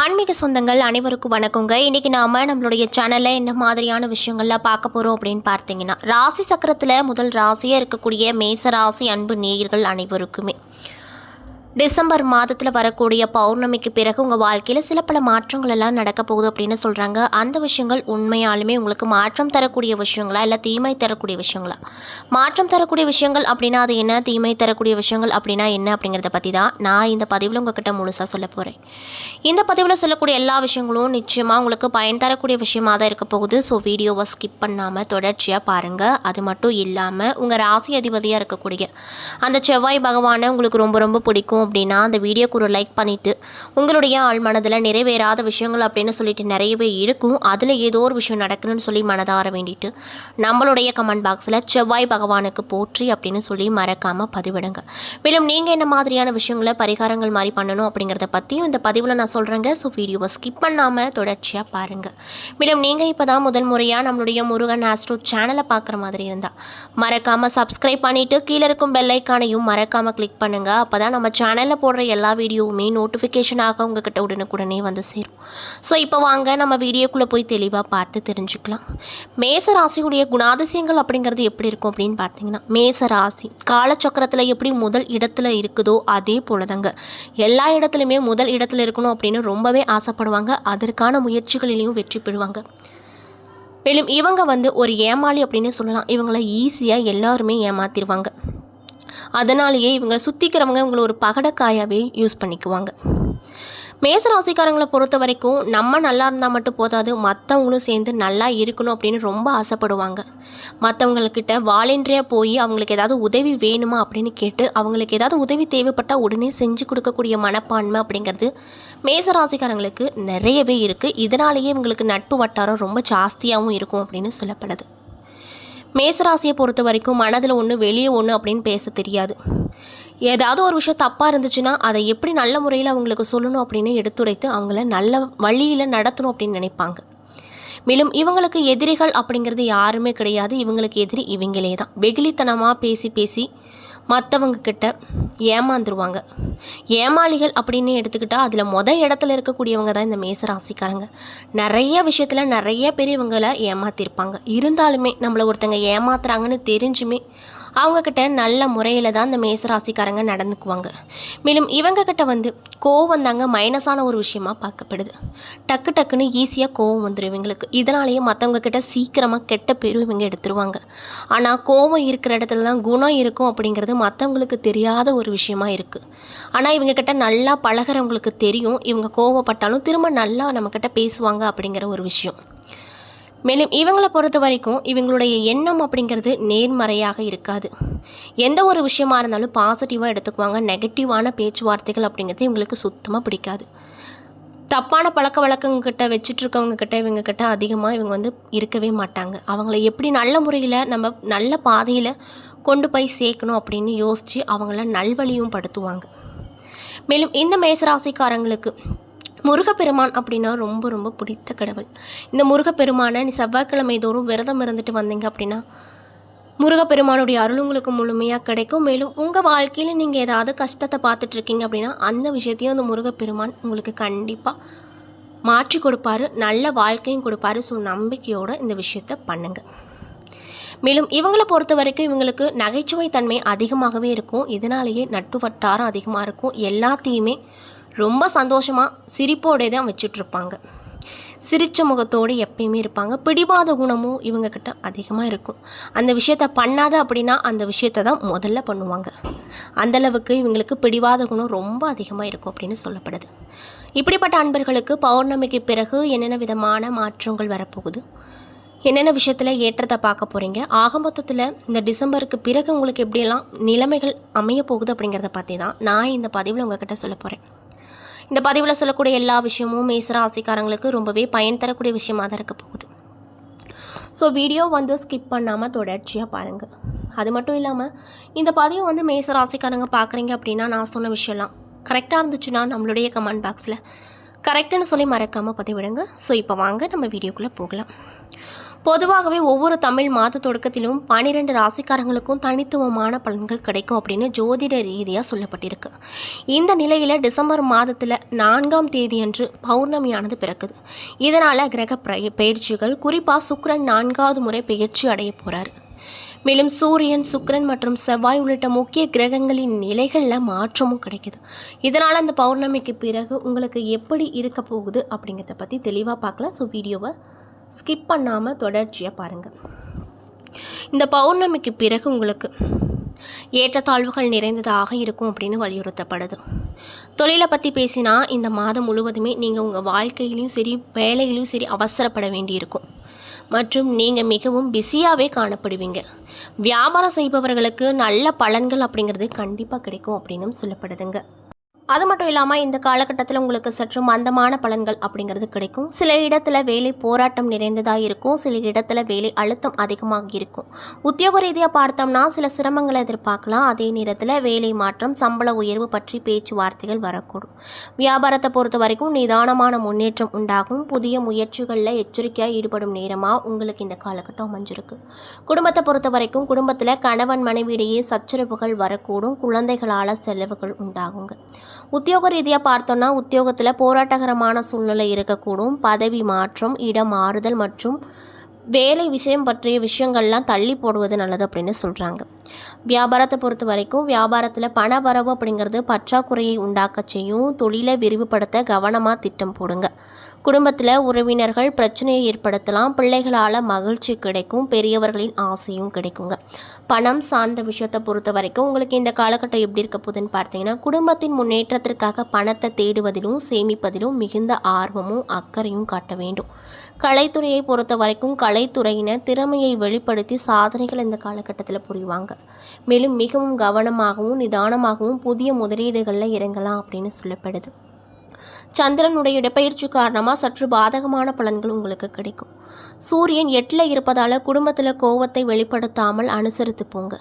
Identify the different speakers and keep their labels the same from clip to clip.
Speaker 1: ஆன்மீக சொந்தங்கள் அனைவருக்கும் வணக்கங்க. இன்றைக்கி நாம் நம்மளுடைய சேனலில் என்ன மாதிரியான விஷயங்கள்லாம் பார்க்க போகிறோம் அப்படின்னு பார்த்தீங்கன்னா ராசி சக்கரத்தில் முதல் ராசியாக இருக்கக்கூடிய மேச ராசி அன்பு நேயர்கள் அனைவருக்குமே. டிசம்பர் மாதத்தில் வரக்கூடிய பௌர்ணமிக்கு பிறகு உங்கள் வாழ்க்கையில் சில பல மாற்றங்கள் எல்லாம் நடக்க போகுது அப்படின்னு சொல்கிறாங்க அந்த விஷயங்கள் உண்மையாலுமே உங்களுக்கு மாற்றம் தரக்கூடிய விஷயங்களா? இல்லை தீமை தரக்கூடிய விஷயங்களா? மாற்றம் தரக்கூடிய விஷயங்கள் அப்படின்னா அது என்ன? தீமை தரக்கூடிய விஷயங்கள் அப்படின்னா என்ன அப்படிங்கிறத பற்றி தான் நான் இந்த பதிவில் உங்ககிட்ட முழுசாக சொல்ல போகிறேன் இந்த பதிவில் சொல்லக்கூடிய எல்லா விஷயங்களும் நிச்சயமாக உங்களுக்கு பயன் தரக்கூடிய விஷயமாக தான் இருக்க போகுது. ஸோ வீடியோவை ஸ்கிப் பண்ணாமல் தொடர்ச்சியாக பாருங்கள் அது மட்டும் இல்லாமல் உங்கள் ராசி அதிபதியாக இருக்கக்கூடிய அந்த செவ்வாய் பகவானை உங்களுக்கு ரொம்ப ரொம்ப பிடிக்கும். அப்படின்னா அந்த வீடியோக்கு ஒரு லைக் பண்ணிவிட்டு உங்களுடைய ஆள் மனதில் நிறைவேறாத விஷயங்கள் அப்படின்னு சொல்லிட்டு நிறையவே இருக்கும். அதில் ஏதோ ஒரு விஷயம் நடக்கணும்னு சொல்லி மனதார வேண்டிட்டு நம்மளுடைய கமெண்ட் பாக்ஸில் செவ்வாய் பகவானுக்கு போற்றி அப்படின்னு சொல்லி மறக்காமல் பதிவிடுங்க. மேலும் நீங்கள் என்ன மாதிரியான விஷயங்களை பரிகாரங்கள் மாதிரி பண்ணணும் அப்படிங்கிறத பற்றியும் இந்த பதிவில் நான் சொல்கிறேங்க ஸோ வீடியோவை ஸ்கிப் பண்ணாமல் தொடர்ச்சியாக பாருங்கள் மேலும் நீங்கள் இப்போ தான் முதல் முறையாக நம்மளுடைய முருகன் ஆஸ்ட்ரோ சேனலை பார்க்குற மாதிரி இருந்தால் மறக்காமல் சப்ஸ்கிரைப் பண்ணிவிட்டு கீழே இருக்கும் பெல்லைக்கானையும் மறக்காமல் கிளிக் பண்ணுங்கள் அப்போ தான் நம்ம சேனல் சேனலில் போடுற எல்லா வீடியோவுமே நோட்டிஃபிகேஷனாக உங்ககிட்ட உடனுக்குடனே வந்து சேரும். ஸோ இப்போ வாங்க நம்ம வீடியோக்குள்ளே போய் தெளிவாக பார்த்து தெரிஞ்சுக்கலாம். மேச ராசியுடைய குணாதிசயங்கள் அப்படிங்கிறது எப்படி இருக்கும் அப்படின்னு பார்த்தீங்கன்னா மேச ராசி காலச்சக்கரத்தில் எப்படி முதல் இடத்துல இருக்குதோ அதே போலதாங்க. எல்லா இடத்துலையுமே முதல் இடத்துல இருக்கணும் அப்படின்னு ரொம்பவே ஆசைப்படுவாங்க. அதற்கான முயற்சிகளிலையும் வெற்றி பெறுவாங்க. மேலும் இவங்க வந்து ஒரு ஏமாளி அப்படின்னு சொல்லலாம். இவங்கள ஈஸியாக எல்லாருமே ஏமாத்திடுவாங்க அதனாலேயே இவங்களை சுற்றிக்கிறவங்க இவங்களை ஒரு பகடக்காயாகவே யூஸ் பண்ணிக்குவாங்க. மேச ராசிக்காரங்களை பொறுத்த வரைக்கும் நம்ம நல்லா இருந்தால் மட்டும் போதாது மற்றவங்களும் சேர்ந்து நல்லா இருக்கணும் அப்படின்னு ரொம்ப ஆசைப்படுவாங்க. மற்றவங்கக்கிட்ட வாலண்டியாக போய் அவங்களுக்கு ஏதாவது உதவி வேணுமா அப்படின்னு கேட்டு அவங்களுக்கு ஏதாவது உதவி தேவைப்பட்டால் உடனே செஞ்சு கொடுக்கக்கூடிய மனப்பான்மை அப்படிங்கிறது மேச ராசிக்காரங்களுக்கு நிறையவே இருக்குது இதனாலேயே இவங்களுக்கு நட்பு வட்டாரம் ரொம்ப ஜாஸ்தியாகவும் இருக்கும் அப்படின்னு சொல்லப்படுது. மேசராசியை பொறுத்த வரைக்கும் மனதில் ஒன்று வெளியே ஒன்று அப்படின்னு பேச தெரியாது. ஏதாவது ஒரு விஷயம் தப்பாக இருந்துச்சுன்னா அதை எப்படி நல்ல முறையில் அவங்களுக்கு சொல்லணும் அப்படின்னு எடுத்துரைத்து அவங்கள நல்ல வழியில் நடத்தணும் அப்படின்னு நினைப்பாங்க. மேலும் இவங்களுக்கு எதிரிகள் அப்படிங்கிறது யாருமே கிடையாது. இவங்களுக்கு எதிரி இவங்களே தான். வெகுளித்தனமாக பேசி பேசி மற்றவங்க கிட்ட ஏமாந்துருவாங்க. ஏமாளிகள் அப்படின்னு எடுத்துக்கிட்டால் அதில் மொதல் இடத்துல இருக்கக்கூடியவங்க தான் இந்த மேச ராசிக்காரங்க நிறைய விஷயத்தில் நிறைய பேர் இவங்களை ஏமாத்திருப்பாங்க. இருந்தாலுமே நம்மளை ஒருத்தங்க ஏமாத்துறாங்கன்னு தெரிஞ்சுமே அவங்கக்கிட்ட நல்ல முறையில் தான் இந்த மேசராசிக்காரங்க நடந்துக்குவாங்க. மேலும் இவங்கக்கிட்ட வந்து கோவம் தாங்க மைனஸான ஒரு விஷயமா பார்க்கப்படுது. டக்கு டக்குன்னு ஈஸியாக கோவம் வந்துடும் இவங்களுக்கு. இதனாலேயே மற்றவங்கக்கிட்ட சீக்கிரமாக கெட்ட பேரும் இவங்க எடுத்துருவாங்க. ஆனால் கோவம் இருக்கிற இடத்துல தான் குணம் இருக்கும் அப்படிங்கிறது மற்றவங்களுக்கு தெரியாத ஒரு விஷயமா இருக்குது ஆனால் இவங்கக்கிட்ட நல்லா பழகிறவங்களுக்கு தெரியும். இவங்க கோவப்பட்டாலும் திரும்ப நல்லா நம்மக்கிட்ட பேசுவாங்க அப்படிங்கிற ஒரு விஷயம். மேலும் இவங்களை பொறுத்த வரைக்கும் இவங்களுடைய எண்ணம் அப்படிங்கிறது நேர்மறையாக இருக்காது. எந்த ஒரு விஷயமா இருந்தாலும் பாசிட்டிவாக எடுத்துக்குவாங்க. நெகட்டிவான பேச்சுவார்த்தைகள் அப்படிங்கிறது இவங்களுக்கு சுத்தமாக பிடிக்காது. தப்பான பழக்க வழக்கங்கிட்ட வச்சுட்டு இருக்கவங்க கிட்ட இவங்க கிட்ட அதிகமாக இவங்க வந்து இருக்கவே மாட்டாங்க. அவங்கள எப்படி நல்ல முறையில் நம்ம நல்ல பாதையில் கொண்டு போய் சேர்க்கணும் அப்படின்னு யோசித்து அவங்கள நல்வழியும் படுத்துவாங்க. மேலும் இந்த மேசராசிக்காரங்களுக்கு முருகப்பெருமான் அப்படின்னா ரொம்ப ரொம்ப பிடித்த கடவுள். இந்த முருகப்பெருமானை நீ செவ்வாய்க்கிழமை தோறும் விரதம் இருந்துட்டு வந்தீங்க அப்படின்னா முருகப்பெருமானுடைய அருள் உங்களுக்கு முழுமையாக கிடைக்கும். மேலும் உங்கள் வாழ்க்கையில் நீங்கள் ஏதாவது கஷ்டத்தை பார்த்துட்டு இருக்கீங்க அப்படின்னா அந்த விஷயத்தையும் அந்த முருகப்பெருமான் உங்களுக்கு கண்டிப்பாக மாற்றி கொடுப்பாரு. நல்ல வாழ்க்கையும் கொடுப்பாரு. ஸோ நம்பிக்கையோடு இந்த விஷயத்தை பண்ணுங்கள் மேலும் இவங்களை பொறுத்த வரைக்கும் இவங்களுக்கு நகைச்சுவை தன்மை அதிகமாகவே இருக்கும். இதனாலேயே நட்டு வட்டாரம் அதிகமாக இருக்கும். எல்லாத்தையுமே ரொம்ப சந்தோஷமாக சிரிப்போடே தான் வச்சுட்ருப்பாங்க. சிரித்த முகத்தோடு எப்பயுமே இருப்பாங்க. பிடிவாத குணமும் இவங்கக்கிட்ட அதிகமாக இருக்கும். அந்த விஷயத்த பண்ணாத அப்படின்னா அந்த விஷயத்த தான் முதல்ல பண்ணுவாங்க. அந்தளவுக்கு இவங்களுக்கு பிடிவாத குணம் ரொம்ப அதிகமாக இருக்கும் அப்படின்னு சொல்லப்படுது. இப்படிப்பட்ட அன்பர்களுக்கு பௌர்ணமிக்கு பிறகு என்னென்ன விதமான மாற்றங்கள் வரப்போகுது? என்னென்ன விஷயத்தில் ஏற்றத்தை பார்க்க போகிறீங்க ஆக மொத்தத்தில் இந்த டிசம்பருக்கு பிறகு உங்களுக்கு எப்படியெல்லாம் நிலைமைகள் அமைய போகுது அப்படிங்கிறத பற்றி தான் நான் இந்த பதிவில் உங்ககிட்ட சொல்ல போகிறேன் இந்த பதிவில் சொல்லக்கூடிய எல்லா விஷயமும் மேசராசிக்காரங்களுக்கு ரொம்பவே பயன் தரக்கூடிய விஷயமாக தான் இருக்க போகுது. ஸோ வீடியோ வந்து ஸ்கிப் பண்ணாமல் தொடர்ச்சியாக பாருங்கள் அது மட்டும் இல்லாமல் இந்த பதிவு வந்து மேசராசிக்காரங்க பார்க்குறீங்க அப்படின்னா நான் சொன்ன விஷயம்லாம் கரெக்டாக இருந்துச்சுன்னா நம்மளுடைய கமெண்ட் பாக்ஸில் கரெக்டுன்னு சொல்லி மறக்காமல் பதிவிடுங்க. ஸோ இப்போ வாங்க நம்ம வீடியோக்குள்ளே போகலாம். பொதுவாகவே ஒவ்வொரு தமிழ் மாத தொடக்கத்திலும் பன்னிரெண்டு ராசிக்காரங்களுக்கும் தனித்துவமான பலன்கள் கிடைக்கும் அப்படின்னு ஜோதிட ரீதியாக சொல்லப்பட்டிருக்கு. இந்த நிலையில் டிசம்பர் மாதத்தில் நான்காம் தேதியன்று பௌர்ணமியானது பிறக்குது. இதனால் கிரக பிர- குறிப்பாக சுக்கரன் நான்காவது முறை பயிற்சி அடைய போகிறாரு மேலும் சூரியன் சுக்கரன் மற்றும் செவ்வாய் உள்ளிட்ட முக்கிய கிரகங்களின் நிலைகளில் மாற்றமும் கிடைக்குது. இதனால் அந்த பௌர்ணமிக்கு பிறகு உங்களுக்கு எப்படி இருக்க போகுது அப்படிங்கிறத பற்றி தெளிவாக பார்க்கலாம். ஸோ வீடியோவை ஸ்கிப் பண்ணாமல் தொடர்ச்சியாக பாருங்கள் இந்த பௌர்ணமிக்கு பிறகு உங்களுக்கு ஏற்றத்தாழ்வுகள் நிறைந்ததாக இருக்கும் அப்படின்னு வலியுறுத்தப்படுது. தொழிலை பற்றி பேசினா இந்த மாதம் முழுவதுமே நீங்கள் உங்கள் வாழ்க்கையிலையும் சரி வேலையிலையும் சரி அவசரப்பட வேண்டியிருக்கும். மற்றும் நீங்கள் மிகவும் பிஸியாகவே காணப்படுவீங்க. வியாபாரம் செய்பவர்களுக்கு நல்ல பலன்கள் அப்படிங்கிறது கண்டிப்பாக கிடைக்கும் அப்படின்னும் சொல்லப்படுதுங்க. அது மட்டும் இல்லாமல் இந்த காலகட்டத்தில் உங்களுக்கு சற்று மந்தமான பலன்கள் அப்படிங்கிறது கிடைக்கும். சில இடத்துல வேலை போராட்டம் நிறைந்ததாக இருக்கும். சில இடத்துல வேலை அழுத்தம் அதிகமாக இருக்கும். உத்தியோக ரீதியாக பார்த்தோம்னா சில சிரமங்களை எதிர்பார்க்கலாம். அதே நேரத்தில் வேலை மாற்றம் சம்பள உயர்வு பற்றி பேச்சுவார்த்தைகள் வரக்கூடும். வியாபாரத்தை பொறுத்த வரைக்கும் நிதானமான முன்னேற்றம் உண்டாகும். புதிய முயற்சிகளில் எச்சரிக்கையாக ஈடுபடும் நேரமாக உங்களுக்கு இந்த காலகட்டம் அமைஞ்சிருக்கு. குடும்பத்தை பொறுத்த வரைக்கும் குடும்பத்தில் கணவன் மனைவியிடையே சச்சரவுகள் வரக்கூடும். குழந்தைகளால் செலவுகள் உண்டாகுங்க. உத்தியோக ரீதியாக பார்த்தோம்னா உத்தியோகத்தில் போராட்டகரமான சூழ்நிலை இருக்கக்கூடும். பதவி மாற்றம் இடம் மாறுதல் மற்றும் வேலை விஷயம் பற்றிய விஷயங்கள்லாம் தள்ளி போடுவது நல்லது அப்படின்னு சொல்கிறாங்க வியாபாரத்தை பொறுத்த வரைக்கும் வியாபாரத்தில் பண வரவு அப்படிங்கிறது பற்றாக்குறையை உண்டாக்க செய்யும். தொழிலை விரிவுபடுத்த கவனமாக திட்டம் போடுங்க. குடும்பத்தில் உறவினர்கள் பிரச்சனையை ஏற்படுத்தலாம். பிள்ளைகளால் மகிழ்ச்சி கிடைக்கும். பெரியவர்களின் ஆசையும் கிடைக்குங்க. பணம் சார்ந்த விஷயத்தை பொறுத்த வரைக்கும் உங்களுக்கு இந்த காலகட்டம் எப்படி இருக்க போகுதுன்னு பார்த்தீங்கன்னா குடும்பத்தின் முன்னேற்றத்திற்காக பணத்தை தேடுவதிலும் சேமிப்பதிலும் மிகுந்த ஆர்வமும் அக்கறையும் காட்ட வேண்டும். கலைத்துறையை பொறுத்த வரைக்கும் கலைத்துறையினர் திறமையை வெளிப்படுத்தி சாதனைகள் இந்த காலகட்டத்தில் புரிவாங்க. மேலும் மிகவும் கவனமாகவும் நிதானமாகவும் புதிய முதலீடுகளில் இறங்கலாம் அப்படின்னு சொல்லப்படுது. சந்திரனுடைய இடப்பெயர்ச்சி காரணமாக சற்று பாதகமான பலன்கள் உங்களுக்கு கிடைக்கும். சூரியன் எட்டில் இருப்பதால் குடும்பத்தில் கோவத்தை வெளிப்படுத்தாமல் அனுசரித்து போங்க.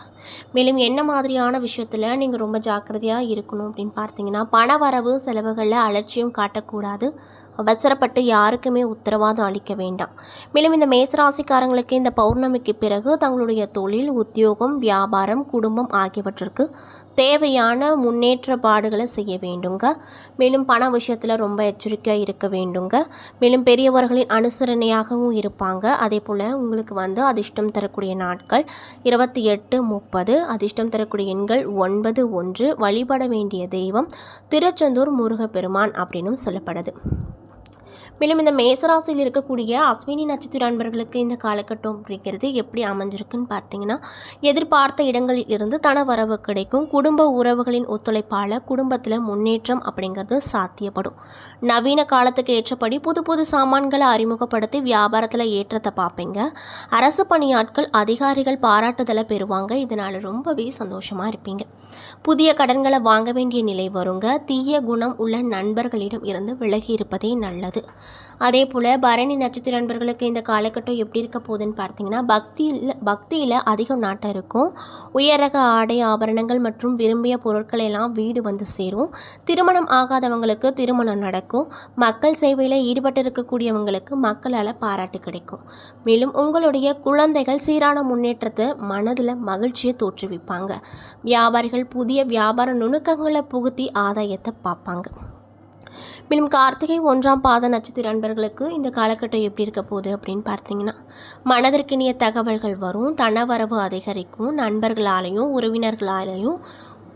Speaker 1: மேலும் என்ன மாதிரியான விஷயத்தில் நீங்கள் ரொம்ப ஜாக்கிரதையாக இருக்கணும் அப்படின்னு பார்த்தீங்கன்னா பண வரவு செலவுகளில் அலட்சியம் காட்டக்கூடாது. அவசரப்பட்டு யாருக்குமே உத்தரவாதம் அளிக்க வேண்டாம். மேலும் இந்த மேசராசிக்காரங்களுக்கு இந்த பௌர்ணமிக்கு பிறகு தங்களுடைய தொழில் உத்தியோகம் வியாபாரம் குடும்பம் ஆகியவற்றிற்கு தேவையான முன்னேற்றப்பாடுகளை செய்ய வேண்டுங்க. மேலும் பண விஷயத்தில் ரொம்ப எச்சரிக்கையாக இருக்க வேண்டுங்க. மேலும் பெரியவர்களின் அனுசரணையாகவும் இருப்பாங்க. அதே போல் உங்களுக்கு வந்து அதிர்ஷ்டம் தரக்கூடிய நாட்கள் இருபத்தி எட்டு முப்பது அதிர்ஷ்டம் தரக்கூடிய எண்கள் ஒன்பது ஒன்று வழிபட வேண்டிய தெய்வம் திருச்செந்தூர் முருகப்பெருமான் அப்படின்னும் சொல்லப்படுது. மேலும் இந்த மேசராசியில் இருக்கக்கூடிய அஸ்வினி நட்சத்திர அன்பர்களுக்கு இந்த காலகட்டம் அப்படிங்கிறது எப்படி அமைஞ்சிருக்குன்னு பார்த்தீங்கன்னா எதிர்பார்த்த இடங்களில் இருந்து தன வரவு கிடைக்கும். குடும்ப உறவுகளின் ஒத்துழைப்பால் குடும்பத்தில் முன்னேற்றம் அப்படிங்கிறது சாத்தியப்படும். நவீன காலத்துக்கு ஏற்றபடி புது புது சாமான்களை அறிமுகப்படுத்தி வியாபாரத்தில் ஏற்றத்தை பார்ப்பீங்க. அரசு பணியாட்கள் அதிகாரிகள் பாராட்டுதலை பெறுவாங்க. இதனால் ரொம்பவே சந்தோஷமாக இருப்பீங்க. புதிய கடன்களை வாங்க வேண்டிய நிலை வருங்க. தீய குணம் உள்ள நண்பர்களிடம் இருந்து விலகி இருப்பதே நல்லது. அதே போல் பரணி நட்சத்திர நண்பர்களுக்கு இந்த காலகட்டம் எப்படி இருக்க போகுதுன்னு பார்த்தீங்கன்னா பக்தியில் பக்தியில் அதிகம் நாட்டம் இருக்கும். உயரக ஆடை ஆபரணங்கள் மற்றும் விரும்பிய பொருட்கள் எல்லாம் வீடு வந்து சேரும். திருமணம் ஆகாதவங்களுக்கு திருமணம் நடக்கும். மக்கள் சேவையில் ஈடுபட்டு இருக்கக்கூடியவங்களுக்கு மக்களால் பாராட்டு கிடைக்கும். மேலும் உங்களுடைய குழந்தைகள் சீரான முன்னேற்றத்தை மனதில் மகிழ்ச்சியை தோற்றுவிப்பாங்க. வியாபாரிகள் புதிய வியாபார நுணுக்கங்களை புகுத்தி ஆதாயத்தை பார்ப்பாங்க. மேலும் கார்த்திகை ஒன்றாம் பாத நட்சத்திர அன்பர்களுக்கு இந்த காலகட்டம் எப்படி இருக்க போகுது அப்படின்னு பார்த்தீங்கன்னா மனதிற்கினிய தகவல்கள் வரும் தனவரவு அதிகரிக்கும் நண்பர்களாலேயும் உறவினர்களாலேயும்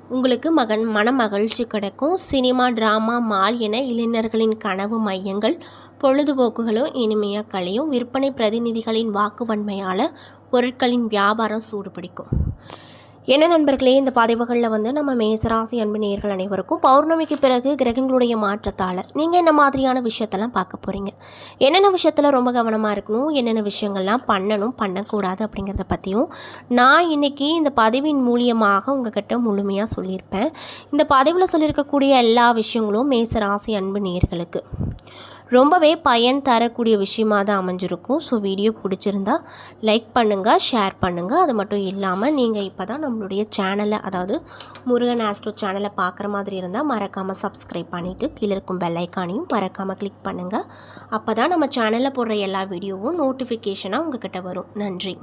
Speaker 1: உங்களுக்கு மகன் மன மகிழ்ச்சி கிடைக்கும். சினிமா டிராமா மால் என இளைஞர்களின் கனவு மையங்கள் பொழுதுபோக்குகளும் இனிமையாக கழியும். விற்பனை பிரதிநிதிகளின் வாக்குவன்மையால் பொருட்களின் வியாபாரம் சூடுபிடிக்கும். என்ன நண்பர்களே இந்த பதிவுகளில் வந்து நம்ம மேசராசி அன்பு நேயர்கள் அனைவருக்கும் பௌர்ணமிக்கு பிறகு கிரகங்களுடைய மாற்றத்தால் நீங்கள் என்ன மாதிரியான விஷயத்தெல்லாம் பார்க்க போகிறீங்க என்னென்ன விஷயத்தில் ரொம்ப கவனமாக இருக்கணும்? என்னென்ன விஷயங்கள்லாம் பண்ணணும்? பண்ணக்கூடாது அப்படிங்கிறத பற்றியும் நான் இன்னைக்கு இந்த பதிவின் மூலியமாக உங்ககிட்ட முழுமையாக சொல்லியிருப்பேன். இந்த பதிவில் சொல்லியிருக்கக்கூடிய எல்லா விஷயங்களும் மேசராசி அன்பு நேர்களுக்கு ரொம்பவே பயன் தரக்கூடிய விஷயமாக தான் அமைஞ்சிருக்கும். ஸோ வீடியோ பிடிச்சிருந்தா லைக் பண்ணுங்கள் ஷேர் பண்ணுங்கள் அது மட்டும் இல்லாமல் நீங்கள் இப்போ தான் நம்மளுடைய சேனலை அதாவது முருகன் ஆஸ்ட்ரோ சேனலை பார்க்குற மாதிரி இருந்தால் மறக்காமல் சப்ஸ்கிரைப் பண்ணிவிட்டு கீழே இருக்கும் பெல்லைக்கானையும் மறக்காமல் கிளிக் பண்ணுங்கள் அப்போ தான் நம்ம சேனலில் போடுற எல்லா வீடியோவும் நோட்டிஃபிகேஷனாக உங்ககிட்ட வரும். நன்றி.